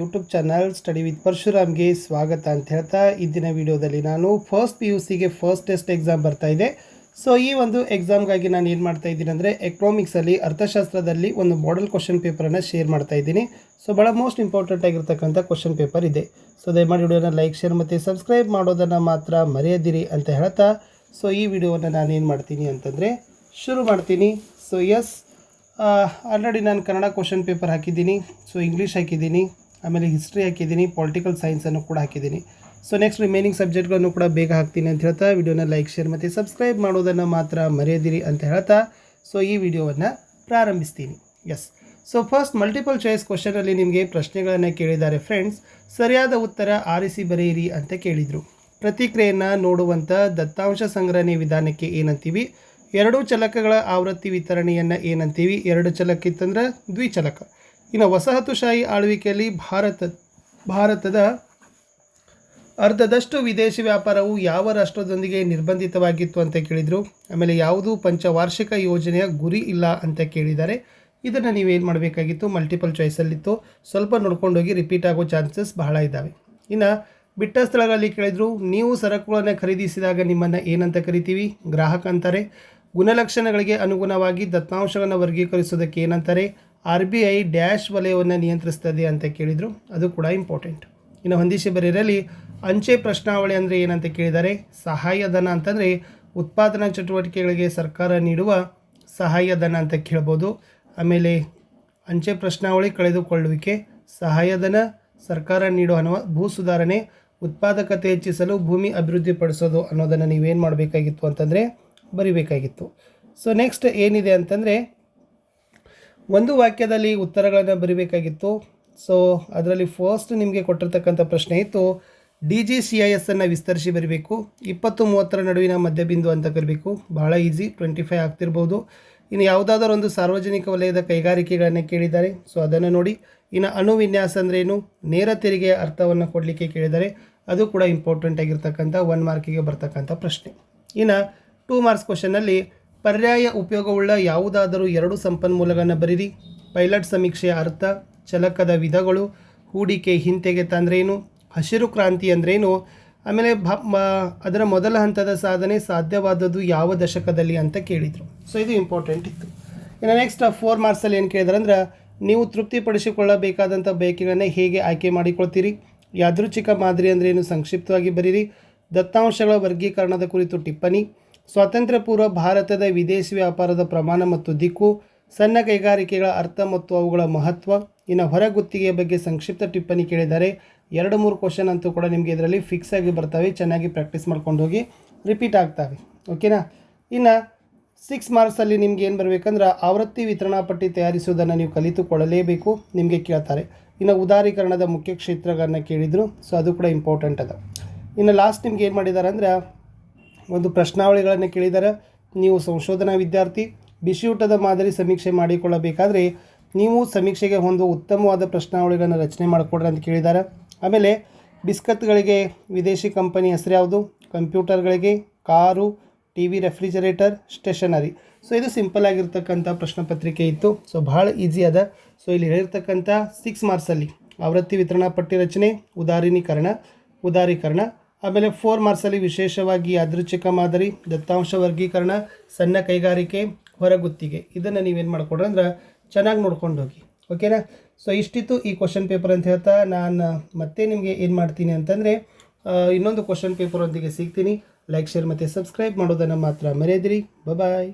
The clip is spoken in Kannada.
ಯೂಟ್ಯೂಬ್ ಚಾನಲ್ ಸ್ಟಡಿ ವಿತ್ ಪರಶುರಾಮ್ಗೆ ಸ್ವಾಗತ ಅಂತ ಹೇಳ್ತಾ ಇದ್ದಿನ ವಿಡಿಯೋದಲ್ಲಿ ನಾನು ಫಸ್ಟ್ ಪಿ ಯು ಸಿಗೆ ಫಸ್ಟ್ ಟೆಸ್ಟ್ ಎಕ್ಸಾಮ್ ಬರ್ತಾ ಇದೆ. ಸೊ ಈ ಒಂದು ಎಕ್ಸಾಮ್ಗಾಗಿ ನಾನು ಏನು ಮಾಡ್ತಾ ಇದ್ದೀನಿ ಅಂದರೆ ಎಕನಾಮಿಕ್ಸಲ್ಲಿ ಅರ್ಥಶಾಸ್ತ್ರದಲ್ಲಿ ಒಂದು ಮಾಡೆಲ್ ಕ್ವಶನ್ ಪೇಪರನ್ನು ಶೇರ್ ಮಾಡ್ತಾ ಇದ್ದೀನಿ. ಸೊ ಭಾಳ ಮೋಸ್ಟ್ ಇಂಪಾರ್ಟೆಂಟ್ ಆಗಿರ್ತಕ್ಕಂಥ ಕ್ವಶನ್ ಪೇಪರ್ ಇದೆ. ಸೊ ದಯಮಾಡಿ ವಿಡಿಯೋನ ಲೈಕ್ ಶೇರ್ ಮತ್ತು ಸಬ್ಸ್ಕ್ರೈಬ್ ಮಾಡೋದನ್ನು ಮಾತ್ರ ಮರೆಯದಿರಿ ಅಂತ ಹೇಳ್ತಾ ಸೊ ಈ ವಿಡಿಯೋವನ್ನು ನಾನು ಏನು ಮಾಡ್ತೀನಿ ಅಂತಂದರೆ ಶುರು ಮಾಡ್ತೀನಿ. ಸೊ ಎಸ್ ಆಲ್ರೆಡಿ ನಾನು ಕನ್ನಡ ಕ್ವಶನ್ ಪೇಪರ್ ಹಾಕಿದ್ದೀನಿ. ಸೊ ಇಂಗ್ಲೀಷ್ ಹಾಕಿದ್ದೀನಿ. ಆಮೇಲೆ ಹಿಸ್ಟ್ರಿ ಹಾಕಿದ್ದೀನಿ ಪೊಲಿಟಿಕಲ್ ಸೈನ್ಸನ್ನು ಕೂಡ ಹಾಕಿದ್ದೀನಿ. ಸೊ ನೆಕ್ಸ್ಟ್ ರಿಮೈನಿಂಗ್ ಸಬ್ಜೆಕ್ಟ್ಗಳನ್ನು ಕೂಡ ಬೇಗ ಹಾಕ್ತೀನಿ ಅಂತ ಹೇಳ್ತಾ, ವಿಡಿಯೋನ ಲೈಕ್ ಶೇರ್ ಮತ್ತು ಸಬ್ಸ್ಕ್ರೈಬ್ ಮಾಡೋದನ್ನು ಮಾತ್ರ ಮರೆಯದಿರಿ ಅಂತ ಹೇಳ್ತಾ ಸೊ ಈ ವಿಡಿಯೋವನ್ನು ಪ್ರಾರಂಭಿಸ್ತೀನಿ. S so first multiple choice ಕ್ವಶನಲ್ಲಿ ನಿಮಗೆ ಪ್ರಶ್ನೆಗಳನ್ನು ಕೇಳಿದ್ದಾರೆ ಫ್ರೆಂಡ್ಸ್ ಸರಿಯಾದ ಉತ್ತರ ಆರಿಸಿ ಬರೆಯಿರಿ ಅಂತ ಕೇಳಿದರು. ಪ್ರತಿಕ್ರಿಯೆಯನ್ನು ನೋಡುವಂಥ ದತ್ತಾಂಶ ಸಂಗ್ರಹಣೆ ವಿಧಾನಕ್ಕೆ ಏನಂತೀವಿ? ಎರಡು ಚಲಕಗಳ ಆವೃತ್ತಿ ವಿತರಣೆಯನ್ನು ಏನಂತೀವಿ? ಎರಡು ಚಲಕ ಇತ್ತಂದ್ರೆ ದ್ವಿಚಲಕ. ಇನ್ನು ವಸಾಹತುಶಾಹಿ ಆಳ್ವಿಕೆಯಲ್ಲಿ ಭಾರತ, ಭಾರತದ ಅರ್ಧದಷ್ಟು ವಿದೇಶಿ ವ್ಯಾಪಾರವು ಯಾವ ರಾಷ್ಟ್ರದೊಂದಿಗೆ ನಿರ್ಬಂಧಿತವಾಗಿತ್ತು ಅಂತ ಕೇಳಿದರು. ಆಮೇಲೆ ಯಾವುದೂ ಪಂಚವಾರ್ಷಿಕ ಯೋಜನೆಯ ಗುರಿ ಇಲ್ಲ ಅಂತ ಕೇಳಿದ್ದಾರೆ. ಇದನ್ನು ನೀವೇನು ಮಾಡಬೇಕಾಗಿತ್ತು? ಮಲ್ಟಿಪಲ್ ಚಾಯ್ಸಲ್ಲಿತ್ತು ಸ್ವಲ್ಪ ನೋಡ್ಕೊಂಡೋಗಿ ರಿಪೀಟ್ ಆಗೋ ಚಾನ್ಸಸ್ ಬಹಳ ಇದ್ದಾವೆ ಇನ್ನು ಬಿಟ್ಟ ಸ್ಥಳಗಳಲ್ಲಿ ಕೇಳಿದ್ರು, ನೀವು ಸರಕುಗಳನ್ನು ಖರೀದಿಸಿದಾಗ ನಿಮ್ಮನ್ನು ಏನಂತ ಕರಿತೀವಿ? ಗ್ರಾಹಕ ಅಂತಾರೆ. ಗುಣಲಕ್ಷಣಗಳಿಗೆ ಅನುಗುಣವಾಗಿ ದತ್ತಾಂಶಗಳನ್ನು ವರ್ಗೀಕರಿಸೋದಕ್ಕೆ ಏನಂತಾರೆ? ಆರ್ ಬಿ ಐ ಡ್ಯಾಶ್ ವಲಯವನ್ನು ನಿಯಂತ್ರಿಸ್ತದೆ ಅಂತ ಕೇಳಿದರು. ಅದು ಕೂಡ ಇಂಪಾರ್ಟೆಂಟ್. ಇನ್ನು ಹೊಂದಿಸಿ ಬರೀರಲ್ಲಿ ಅಂಚೆ ಪ್ರಶ್ನಾವಳಿ ಅಂದರೆ ಏನಂತ ಕೇಳಿದ್ದಾರೆ ಸಹಾಯಧನ ಅಂತಂದರೆ ಉತ್ಪಾದನಾ ಚಟುವಟಿಕೆಗಳಿಗೆ ಸರ್ಕಾರ ನೀಡುವ ಸಹಾಯಧನ ಅಂತ ಕೇಳ್ಬೋದು. ಆಮೇಲೆ ಅಂಚೆ ಪ್ರಶ್ನಾವಳಿ ಕಳೆದುಕೊಳ್ಳುವಿಕೆ ಸಹಾಯಧನ ಸರ್ಕಾರ ನೀಡುವ ಅನುವ ಭೂ ಸುಧಾರಣೆ, ಉತ್ಪಾದಕತೆ ಹೆಚ್ಚಿಸಲು ಭೂಮಿ ಅಭಿವೃದ್ಧಿಪಡಿಸೋದು ಅನ್ನೋದನ್ನು ನೀವೇನು ಮಾಡಬೇಕಾಗಿತ್ತು ಅಂತಂದರೆ ಬರಿಬೇಕಾಗಿತ್ತು. ಸೊ ನೆಕ್ಸ್ಟ್ ಏನಿದೆ ಅಂತಂದರೆ ಒಂದು ವಾಕ್ಯದಲ್ಲಿ ಉತ್ತರಗಳನ್ನು ಬರಿಬೇಕಾಗಿತ್ತು. ಸೊ ಅದರಲ್ಲಿ ಫಸ್ಟ್ ನಿಮಗೆ ಕೊಟ್ಟಿರ್ತಕ್ಕಂಥ ಪ್ರಶ್ನೆ ಇತ್ತು. D G C I S ಅನ್ನು ವಿಸ್ತರಿಸಿ ಬರಬೇಕು. ಇಪ್ಪತ್ತು ಮೂವತ್ತರ ನಡುವಿನ ಮಧ್ಯಬಿಂದು ಅಂತ ಕರಿಬೇಕು. ಬಹಳ ಈಸಿ ಟ್ವೆಂಟಿ ಫೈವ್ ಆಗ್ತಿರ್ಬೋದು. ಇನ್ನು ಯಾವುದಾದ್ರೂ ಒಂದು ಸಾರ್ವಜನಿಕ ವಲಯದ ಕೈಗಾರಿಕೆಗಳನ್ನು ಕೇಳಿದ್ದಾರೆ. ಸೊ ಅದನ್ನು ನೋಡಿ. ಇನ್ನು ಅಣು ವಿನ್ಯಾಸ ಏನು? ನೇರ ತೆರಿಗೆ ಅರ್ಥವನ್ನು ಕೊಡಲಿಕ್ಕೆ ಕೇಳಿದ್ದಾರೆ. ಅದು ಕೂಡ ಇಂಪಾರ್ಟೆಂಟ್ ಆಗಿರ್ತಕ್ಕಂಥ ಒನ್ ಮಾರ್ಕಿಗೆ ಬರ್ತಕ್ಕಂಥ ಪ್ರಶ್ನೆ. ಇನ್ನು ಟೂ ಮಾರ್ಕ್ಸ್ ಕ್ವಶನಲ್ಲಿ ಪರ್ಯಾಯ ಉಪಯೋಗವುಳ್ಳ ಯಾವುದಾದರೂ ಎರಡು ಸಂಪನ್ಮೂಲಗಳನ್ನು ಬರೀರಿ ಪೈಲಟ್ ಸಮೀಕ್ಷೆಯ ಅರ್ಥ ಚಲಕದ ವಿಧಗಳು, ಹೂಡಿಕೆ ಹಿಂತೆಗೆತ ಅಂದ್ರೇನು ಹಸಿರು ಕ್ರಾಂತಿ ಅಂದ್ರೇನು, ಆಮೇಲೆ ಭ ಅದರ ಮೊದಲ ಹಂತದ ಸಾಧನೆ ಸಾಧ್ಯವಾದದ್ದು ಯಾವ ದಶಕದಲ್ಲಿ ಅಂತ ಕೇಳಿದರು. ಸೊ ಇದು ಇಂಪಾರ್ಟೆಂಟ್ ಇತ್ತು. ಇನ್ನು ನೆಕ್ಸ್ಟ್ ಫೋರ್ ಮಾರ್ಕ್ಸಲ್ಲಿ ಏನು ಕೇಳಿದ್ರು ಅಂದ್ರೆ, ನೀವು ತೃಪ್ತಿಪಡಿಸಿಕೊಳ್ಳಬೇಕಾದಂಥ ಬಯಕೆಗಳನ್ನು ಹೇಗೆ ಆಯ್ಕೆ ಮಾಡಿಕೊಳ್ತೀರಿ? ಯಾದೃಚ್ಛಿಕ ಮಾದರಿ ಅಂದ್ರೇನು, ಸಂಕ್ಷಿಪ್ತವಾಗಿ ಬರೀರಿ. ದತ್ತಾಂಶಗಳ ವರ್ಗೀಕರಣದ ಕುರಿತು ಟಿಪ್ಪಣಿ. ಸ್ವಾತಂತ್ರ್ಯ ಪೂರ್ವ ಭಾರತದ ವಿದೇಶಿ ವ್ಯಾಪಾರದ ಪ್ರಮಾಣ ಮತ್ತು ದಿಕ್ಕು, ಸಣ್ಣ ಕೈಗಾರಿಕೆಗಳ ಅರ್ಥ ಮತ್ತು ಅವುಗಳ ಮಹತ್ವ, ಇನ್ನು ಹೊರಗುತ್ತಿಗೆಯ ಬಗ್ಗೆ ಸಂಕ್ಷಿಪ್ತ ಟಿಪ್ಪಣಿ ಕೇಳಿದ್ದಾರೆ ಎರಡು ಮೂರು ಕ್ವಶನ್ ಅಂತೂ ಕೂಡ ನಿಮಗೆ ಇದರಲ್ಲಿ ಫಿಕ್ಸ್ ಆಗಿ ಬರ್ತವೆ, ಚೆನ್ನಾಗಿ ಪ್ರಾಕ್ಟೀಸ್ ಮಾಡ್ಕೊಂಡು ಹೋಗಿ ರಿಪೀಟ್ ಆಗ್ತವೆ. ಓಕೆನಾ ಇನ್ನು ಸಿಕ್ಸ್ ಮಾರ್ಕ್ಸಲ್ಲಿ ನಿಮ್ಗೆ ಏನು ಬರಬೇಕಂದ್ರೆ ಆವೃತ್ತಿ ವಿತರಣಾ ಪಟ್ಟಿ ತಯಾರಿಸುವುದನ್ನು ನೀವು ಕಲಿತುಕೊಳ್ಳಲೇಬೇಕು, ನಿಮಗೆ ಕೇಳ್ತಾರೆ. ಇನ್ನು ಉದಾರೀಕರಣದ ಮುಖ್ಯ ಕ್ಷೇತ್ರಗಳನ್ನು ಕೇಳಿದರು ಸೊ ಅದು ಕೂಡ ಇಂಪಾರ್ಟೆಂಟ್ ಅದ. ಇನ್ನು ಲಾಸ್ಟ್ ನಿಮ್ಗೆ ಏನು ಮಾಡಿದ್ದಾರೆ ಅಂದ್ರೆ ಒಂದು ಪ್ರಶ್ನಾವಳಿಗಳನ್ನು ಕೇಳಿದರೆ. ನೀವು ಸಂಶೋಧನಾ ವಿದ್ಯಾರ್ಥಿ, ಬಿಸಿಯೂಟದ ಮಾದರಿ ಸಮೀಕ್ಷೆ ಮಾಡಿಕೊಳ್ಳಬೇಕಾದರೆ ನೀವು ಸಮೀಕ್ಷೆಗೆ ಒಂದು ಉತ್ತಮವಾದ ಪ್ರಶ್ನಾವಳಿಗಳನ್ನು ರಚನೆ ಮಾಡಿಕೊಡ್ರಿ ಅಂತ ಕೇಳಿದ್ದಾರೆ ಆಮೇಲೆ ಬಿಸ್ಕತ್ಗಳಿಗೆ ವಿದೇಶಿ ಕಂಪನಿ ಹೆಸರು ಯಾವುದು? ಕಂಪ್ಯೂಟರ್ಗಳಿಗೆ car T V refrigerator, stationery. So, ಇದು ಸಿಂಪಲ್ ಆಗಿರ್ತಕ್ಕಂಥ ಪ್ರಶ್ನೆ ಪತ್ರಿಕೆ ಇತ್ತು. ಸೊ, ಭಾಳ ಈಸಿ ಅದ. ಸೊ, ಇಲ್ಲಿ ಹೇಳಿರ್ತಕ್ಕಂಥ ಸಿಕ್ಸ್ ಮಾರ್ಕ್ಸಲ್ಲಿ ಆವೃತ್ತಿ ವಿತರಣಾ ಪಟ್ಟಿ ರಚನೆ, ಉದಾರೀಕರಣ ಉದಾರೀಕರಣ ಆಮೇಲೆ ಫೋರ್ ಮಾರ್ಕ್ಸಲ್ಲಿ ವಿಶೇಷವಾಗಿ ಯಾದೃಚ್ಛಿಕ ಮಾದರಿ, ದತ್ತಾಂಶ ವರ್ಗೀಕರಣ, ಸಣ್ಣ ಕೈಗಾರಿಕೆ, ಹೊರಗುತ್ತಿಗೆ. ಇದನ್ನು ನೀವೇನು ಮಾಡ್ಕೊಡ್ರಿ ಅಂದ್ರೆ ಚೆನ್ನಾಗಿ ನೋಡ್ಕೊಂಡು ಹೋಗಿ ಓಕೆನಾ ಸೊ ಇಷ್ಟಿತ್ತು ಈ ಕ್ವಶನ್ ಪೇಪರ್ ಅಂತ ಹೇಳ್ತಾ ನಾನು ಮತ್ತೆ ನಿಮಗೆ ಏನು ಮಾಡ್ತೀನಿ ಅಂತಂದರೆ ಇನ್ನೊಂದು ಕ್ವಶನ್ ಪೇಪರೊಂದಿಗೆ ಸಿಗ್ತೀನಿ. ಲೈಕ್ ಶೇರ್ ಮತ್ತು ಸಬ್ಸ್ಕ್ರೈಬ್ ಮಾಡೋದನ್ನು ಮಾತ್ರ ಮರೆಯದಿರಿ. ಬಾಯ್